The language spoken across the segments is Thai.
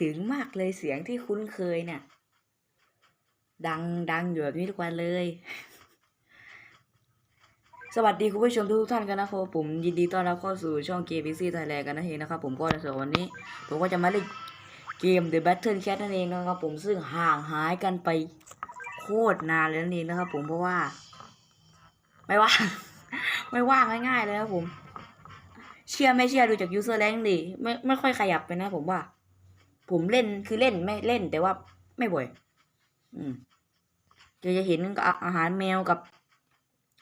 ถึงมากเลยเสียงที่คุ้นเคยเนี่ย ดังดังอยู่แบบนี้ทุกวันเลย สวัสดีคุณผู้ชมทุกท่านกันนะครับผมยินดีต้อนรับเข้าสู่ช่องเกมพิซี่ไทยแลนด์กันนั่นเองนะครับผมก็ในส่วนวันนี้ ผมก็จะมาเล่นเกม The Battle Cat นั่นเองนะครับผมซึ่งห่างหายกันไปโคตรนานเลยนั่นเองนะครับผมเพราะว่า ไม่ว่างไม่ว่างง่ายๆเลยครับผมเชื่อไม่เชื่อดูจากยูเซอร์แรงดิไม่ไม่ค่อยขยับไปนะผมว่า ผมเล่นคือเล่นไม่เล่นแต่ว่าไม่บ่อย อืมจะจะเห็นกับอาหารแมวกับ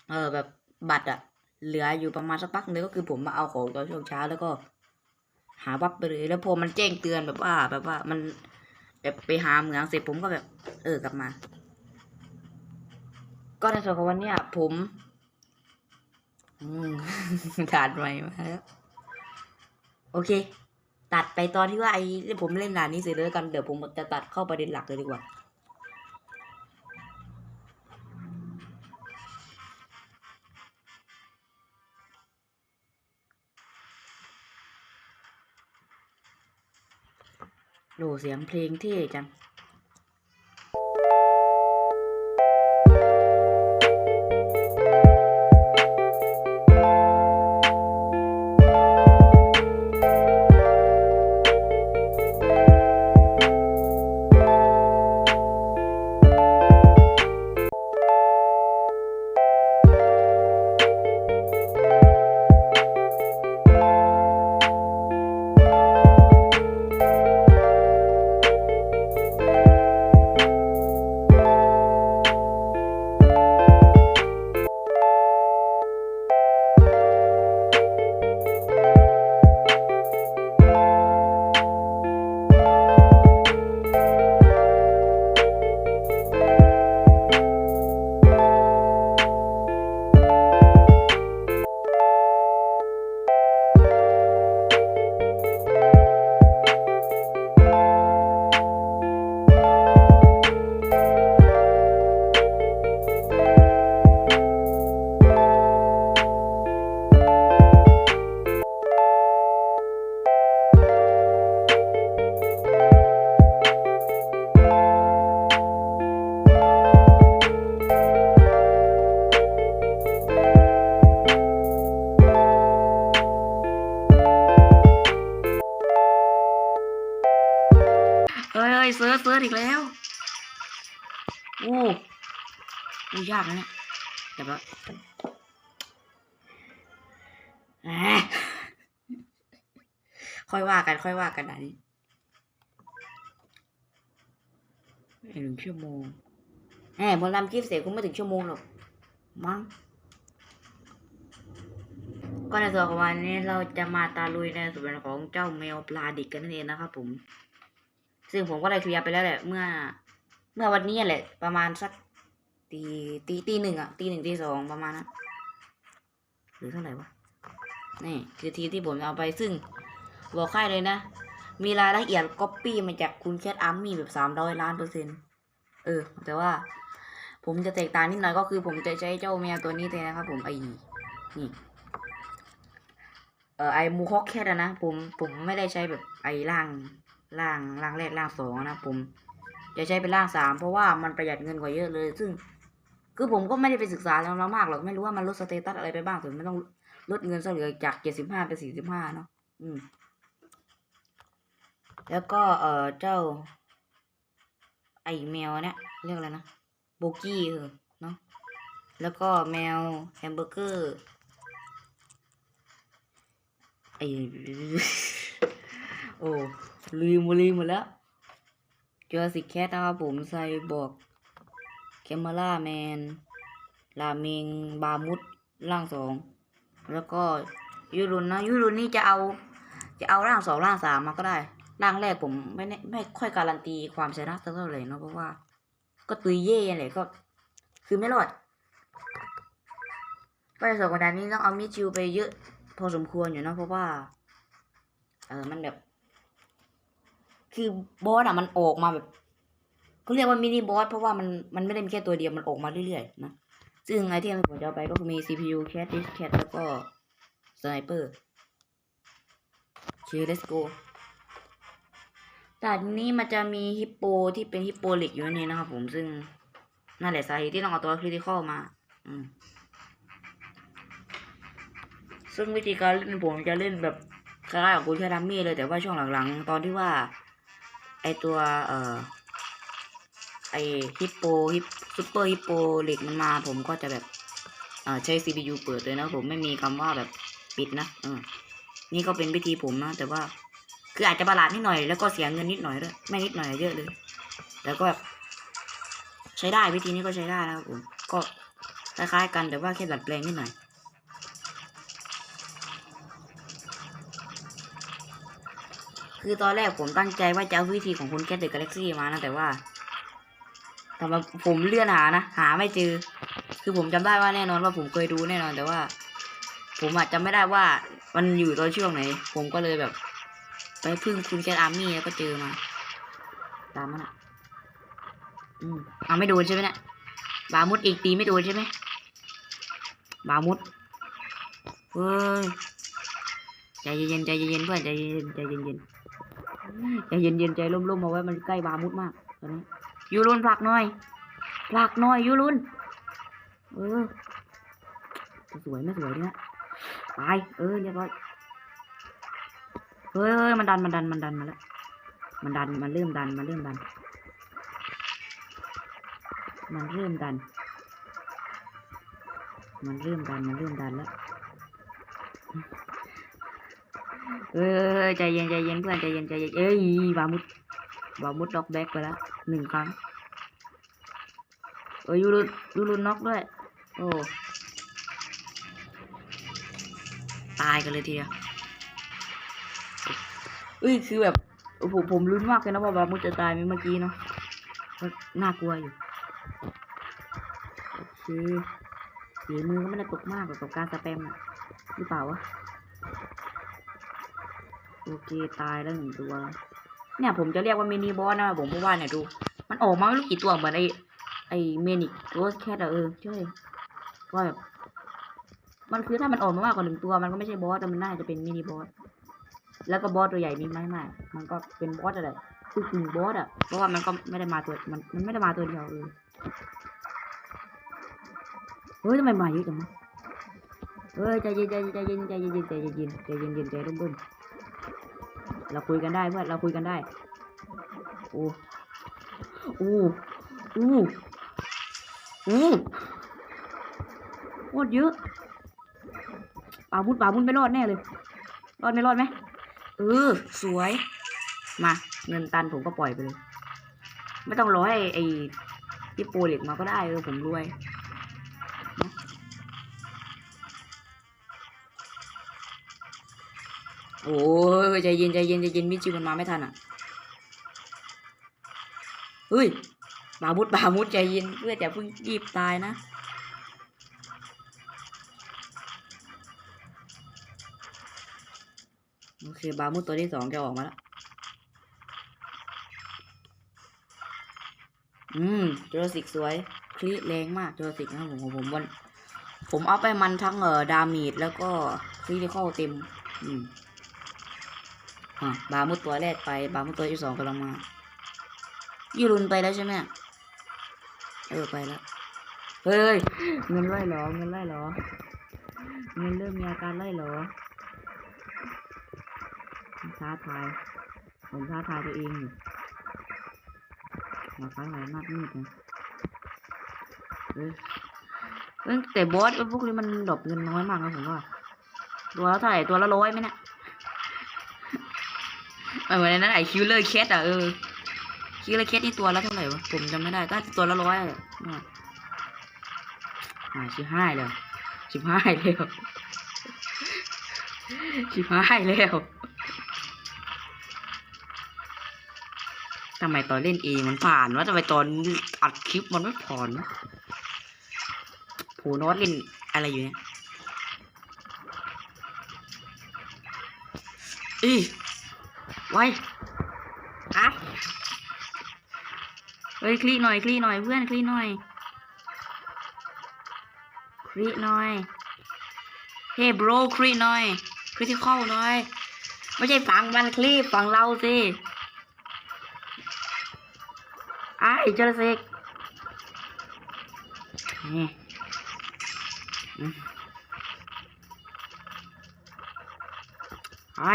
เออแบบบัตรอะเหลืออยู่ประมาณสักพักนึงก็คือผมมาเอาของตอนช่วงเช้าแล้วก็ หาวับไปเลยแล้วพอมันแจ้งเตือนแบบว่า แบบว่ามันแบบไปหาเหมืองเสร็จผมก็แบบ เออกลับมา ก็ในส่วนของวันเนี้ยผมอืมขาดใหม่มาแล้วโอเค ตัดไปตอนที่ว่าไอ้ผมเล่นด่านนี้เสร็จแล้วกันเดี๋ยวผมจะตัดเข้าประเด็นหลักเลยดีกว่าโหเสียงเพลงเท่จัง ยากนะเนี่ยเดี๋ยวค่อยว่ากัน ค่อยว่ากันอันนี้ไม่ถึงชั่วโมงแหมพอทำคลิปเสร็จคงไม่ถึงชั่วโมงหรอก มั้ง ก็ในส่วนของวันนี้เราจะมาตาลุยในส่วนของเจ้าแมวปลาดิกกันนั่นเองนะครับผม ซึ่งผมก็ได้เคลียร์ไปแล้วแหละ เมื่อ เมื่อวันนี้แหละ ประมาณสัก ตีตีตีหนึ่งอะตีหนึ่งตีสองประมาณนั้นหรือเท่าไหร่วะนี่คือทีที่ผมเอาไปซึ่งบอกค่ายเลยนะ มีรายละเอียดก๊อปปี้มาจากคุณแคทอาร์มี่แบบสามร้อยล้านเปอร์เซ็นต์เออ แต่ว่า ผมจะแตกต่างนิดหน่อยก็คือผมจะใช้เจ้าแมวตัวนี้แทนนะครับผมไอ้นี่เออไอมูฮอกแคทนะผมผมไม่ได้ใช้แบบไอร่างร่างร่างแรกร่างสองนะผมจะใช้เป็นร่างสามเพราะว่ามันประหยัดเงินกว่าเยอะเลย ซึ่ง คือผมก็ไม่ได้ไปศึกษาแล้วมากหรอกไม่รู้ว่ามันลดสเตตัสอะไรไปบ้างถึงไม่ต้องลดเงินเหลือจากเจ็ดสิบห้าเป็นสี่สิบห้าเนาะอืม แล้วก็เออเจ้า ไอแมวเนี่ยเรียกอะไรนะโบกี้เออเนาะแล้วก็แมวแฮมเบอร์เกอร์ไอโอ้ลืมลืมหมดแล้วเจอสิแคทนะครับผมใส่บอก แคมาล่าแมนลาเมงบามุดร่างสองแล้วก็ยูรุนนะยูรุนนี่จะเอาจะเอาร่างสองร่างสามมาก็ได้ ร่างแรกผมไม่ไม่ค่อยการันตีความชนะเท่าไหร่เนาะเพราะว่า ก็ตุยเย่เลยก็ คือไม่รอดก็ในส่วนของดานนี้ต้องเอามิจิวไปเยอะ พอสมควรอยู่นะเพราะว่าเออมันแบบ คือบอสอะมันออกมาแบบ เขาเรียกว่ามินิบอสเพราะว่ามันมันไม่ได้มีแค่ตัวเดียวมันออกมาเรื่อยๆนะซึ่งไอเทมที่ผมจะเอาไปก็คือมี CPU cat disk cat แล้วก็ sniper โอเค let's go ด่นนี้มันจะมีฮิปโปที่เป็นฮิปโปล็กอยู่ในนี้นะครับผมซึ่งนั่นแหละสาเหตุที่ต้องเอาตัวคริติคอลมา อืมซึ่งวิธีการเล่นผมจะเล่นแบบคล้ายๆกับกูเชอร์ดัมมี่เลยแต่ว่าช่วงหลังๆ ตอนที่ว่า ไอตัวเอ่อ ไอฮิปโปฮิปซูเปอร์ฮิปโปเหล็กมันมา ผมก็จะแบบเออใช้ CPU เปิดเลยนะผมไม่มีคำว่าแบบปิดนะเออนี่ก็เป็นวิธีผมนะ แต่ว่า คืออาจจะประหลาดนิดหน่อย แล้วก็เสียเงินนิดหน่อยด้วยไม่นิดหน่อยเยอะเลยแต่ก็แบบใช้ได้วิธีนี้ก็ใช้ได้นะครับผมก็คล้ายๆกันแต่ว่าแค่ดัดแปลงนิดหน่อยคือตอนแรกผมตั้งใจว่าจะเอาวิธีของคุณแคทเดอะกาแล็กซี่มานะแต่ว่า แต่ว่าผมเลื่อนหานะหาไม่เจอ คือผมจำได้ว่าแน่นอนว่าผมเคยดูแน่นอนแต่ว่า ผมอาจจะไม่ได้ว่ามันอยู่ตอนช่วงไหน ผมก็เลยแบบ ไปพึ่งคุณแคทอาร์มี่แล้วก็เจอมา ตามมันอะ อืมเอาไม่โดนใช่ไหมเนี่ยบามุดอีกตีไม่โดนใช่ไหมบามุดเฮ้ยใจเย็นใจเย็นเพื่อนใจเย็นๆใจเย็นใจเย็นใจร่มๆเอาไว้มันใกล้บามุดมากตอนนี้ ยูรุนผลักหน่อยผลักหน่อยยูรุนเออจะสวยไม่สวยเนี่ยตายเออเรียบร้อยเฮ้ยเฮ้ยมันดันมันดันมันดันมาแล้วมันดันมันเริ่มดันมันเริ่มดัน มันเริ่มดัน มันเริ่มดันมันเริ่มดันแล้วเออใจเย็นใจเย็นเพื่อนใจเย็นใจเย็นเอ้ยบามุด บามุดด็อกแบ็กไปแล้วหนึ่งครั้ง เออยูรุนยูรุนน็อกด้วย โอ้ ตายกันเลยทีเดียวเอ้ยคือแบบผมผมลุ้นมากเลยนะว่าบามุดจะตายไหมเมื่อกี้เนาะก็น่ากลัวอยู่โอเคฝีมือก็ไม่ได้ตกมากกับการสแปมหรือเปล่าวะโอเค ตายแล้วหนึ่งตัว เนี่ยผมจะเรียกว่ามินิบอสนะผมเพราะว่าเนี่ยดู มันออกมาไม่รู้กี่ตัวเหมือนไอไอเมนิกโรสแคทอะเออใช่ว่าแบบมันคือถ้ามันออกมามากกว่าหนึ่งตัว มันก็ไม่ใช่บอสแต่มันน่าจะเป็นมินิบอสแล้วก็บอสตัวใหญ่มีไหมไม่มันก็เป็นบอสอะไรคือกึ่งบอสอะเพราะว่ามันก็ไม่ได้มาตัวมันมันไม่ได้มาตัวเดียวเออเฮ้ยทำไมมาเยอะจังเฮ้ยใจเย็นใจเย็นใจเย็นใจเย็นใจเย็นใจเย็นใจเย็นใจร่มร่มเเราคุยกันได้เพื่อนเราคุยกันได้โอ้โอ้โอ้โอ้โคตรเยอะป่าบุญป่าบุญไม่รอดแน่เลย รอดไม่รอดไหมเออสวย มาเงินตันผมก็ปล่อยไปเลย ไม่ต้องรอให้ไอ้ที่โปรเหล็กมาก็ได้เออผมรวย โอ้ยใจเย็นใจเย็นใจเย็นมิจิมันมาไม่ทันอะเฮ้ยบามุดบามุดใจเย็นเพื่อจะเพิ่งรีบตายนะโอเคบามุดตัวที่สองจะออกมาแล้วอืมจูราสิกสวยคลิแรงมากจูราสิกนะผมของผมวันผมเอาไปมันทั้งเอ่อดามีดแล้วก็คริติคอลเต็ม อืม อะบามุดตัวแรกไป บามุดตัวที่สองกำลังมายูรุนไปแล้วใช่ไหมเออไปแล้วเฮ้ยเงินไล่เหรอเงินไล่เหรอเงินเริ่มมีอาการไล่เหรอท้าทายผมท้าทายตัวเองอยู่มาฟ้าไหลมากมืดนะเฮ้ยเอ้ยแต่บอสพวกนี้มันดรอปเงินน้อยมากนะผมว่า ตัวเท่าไหร่ตัวละร้อยไหมเนี่ย เหมือนในนั้นไอคิวเลอร์แคทอะเออคิวเลอร์แคทนี่ตัวละเท่าไหร่วะผมจำไม่ได้ก็ตัวละร้อยอะอ่าชิบห้ายแล้วชิบห้ายแล้วชิบห้ายแล้วทำไมตอนเล่นเองมันผ่านวะทำไมตอนอัดคลิปมันไม่ผ่านวะโผนอตเล่นอะไรอยู่เนี่ยอี ไว้อะเฮ้ยคลีหน่อยคลีหน่อยเพื่อนคลีหน่อยคลีหน่อยเฮ้ย bro คลีหน่อยคริติคอลหน่อย ไม่ใช่ฝั่งมันคลีฝั่งเราสิไอ้เจรสิกนี่อืมไอ้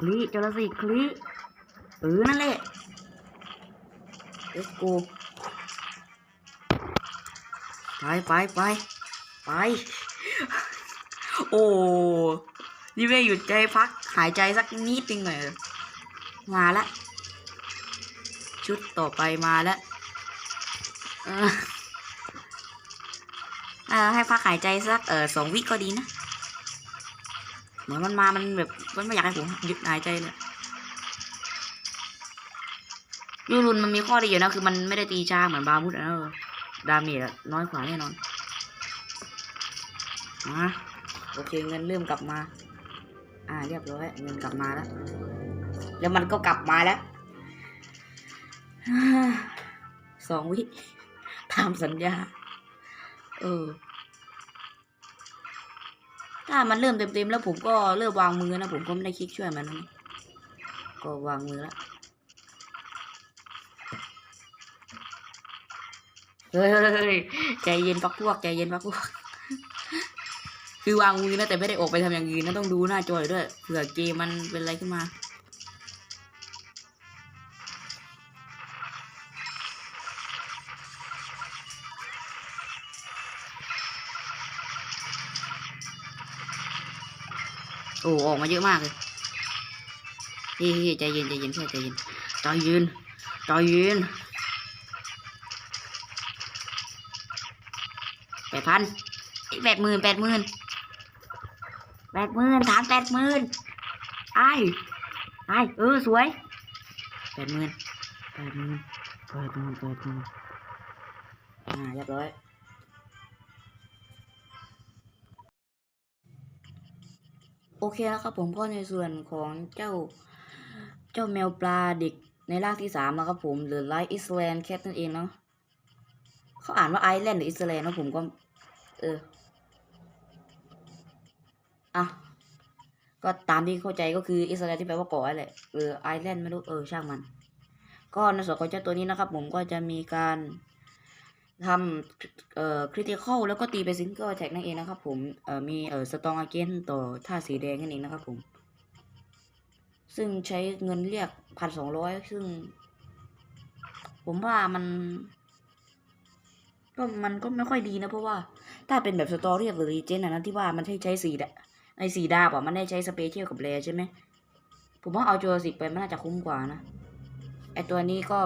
คลีเจรสิคลีเออนั่นแหละ let's go ไปไปไปไปโอ้นี่ไม่หยุดใจพักหายใจสักนิดนึงหน่อยเหรอมาละ ชุดต่อไปมาล้วเออเออให้พักหายใจสักเออสองวิก็ดีนะ เหมือนมันมามันแบบ มันไม่อยากให้ผมหยุดหายใจเลยยูรุนมันมีข้อดีอยู่นะคือมันไม่ได้ตีช้าเหมือนบาบุดนะเออดาเมจน้อยกว่าแน่นอนมาโอเคเงินเริ่มกลับมา อ่า เรียบร้อยเงินกลับมาแล้ว แล้วมันก็กลับมาแล้วสองวิตามสัญญา เออ ถ้ามันเริ่มเต็มๆแล้วผมก็เริ่มวางมือนะผมก็ไม่ได้คลิกช่วยมันนะก็วางมือแล้วเฮ้ยใจเย็นปักพวกใจเย็นปักพวก คือวางมือนะแต่ไม่ได้ออกไปทำอย่างอื่นนะต้องดูหน้าจอยด้วยเผื่อเกมมันเป็นอะไรขึ้นมา โอ้ออกมาเยอะมากเลยเฮ้ยเฮ้ยใจเย็นใจเย็นแค่ใจเย็นใจเย็นใจเย็นแปดพันแปดหมื่นแปดหมื่นแปดหมื่นถามแปดหมื่นไอ้ไอ้เออสวยแปดหมื่นแปดหมื่นแปดหมื่นแปดหมื่นอ่าเรียบร้อย โอเคแล้วครับผมก็ในส่วนของเจ้าเจ้าแมวปลาเด็กในร่างที่สามนะครับผมหรือไลท์อิสแลนด์แคทนั่นเองเนาะเขาอ่านว่าไอแลนด์หรืออิสแลนด์นะผมก็ เอออะก็ตามที่เข้าใจก็คืออิสแลนด์ที่แปลว่าเกาะแหละเออไอแลนด์ไม่รู้เออช่างมัน ก็ในส่วนของเจ้าตัวนี้นะครับผมก็จะมีการ ทำเอ่อคริติคอลแล้วก็ตีไปซิงเกิลแท็กนั่นเองนะครับผมเอ่อมีเอ่อสตองอาเกนต่อท่าสีแดงนั่นเองนะครับผม ซึ่งใช้เงินเรียกพันสองร้อยซึ่ง ผมว่ามันก็มันก็ไม่ค่อยดีนะเพราะว่า ถ้าเป็นแบบสตอรี่หรือรีเจนนะที่ว่ามันใช้ใช้สีดะไอสีดาบอะมันได้ใช้สเปเชียลกับแรใช่ไหมผมว่าเอาจูราสิกไปมันน่าจะคุ้มกว่านะไอตัวนี้ก็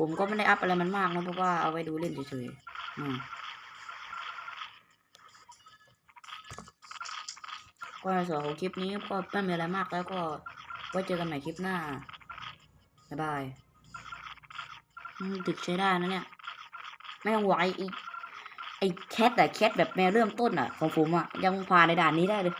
ผมก็ไม่ได้อัพอะไรมันมากนะเพราะว่าเอาไว้ดูเล่นเฉยๆอืมก็ในส่วนของคลิปนี้ก็ไม่มีอะไรมากแล้วก็ไว้เจอกันใหม่คลิปหน้า บ๊ายบายดึกใช้ได้นะเนี่ย ไม่ต้องไหวอีกไอ้แคทอะแคทแบบแมวเริ่มต้นอะของผมอะยังผ่านในด่านนี้ได้เลย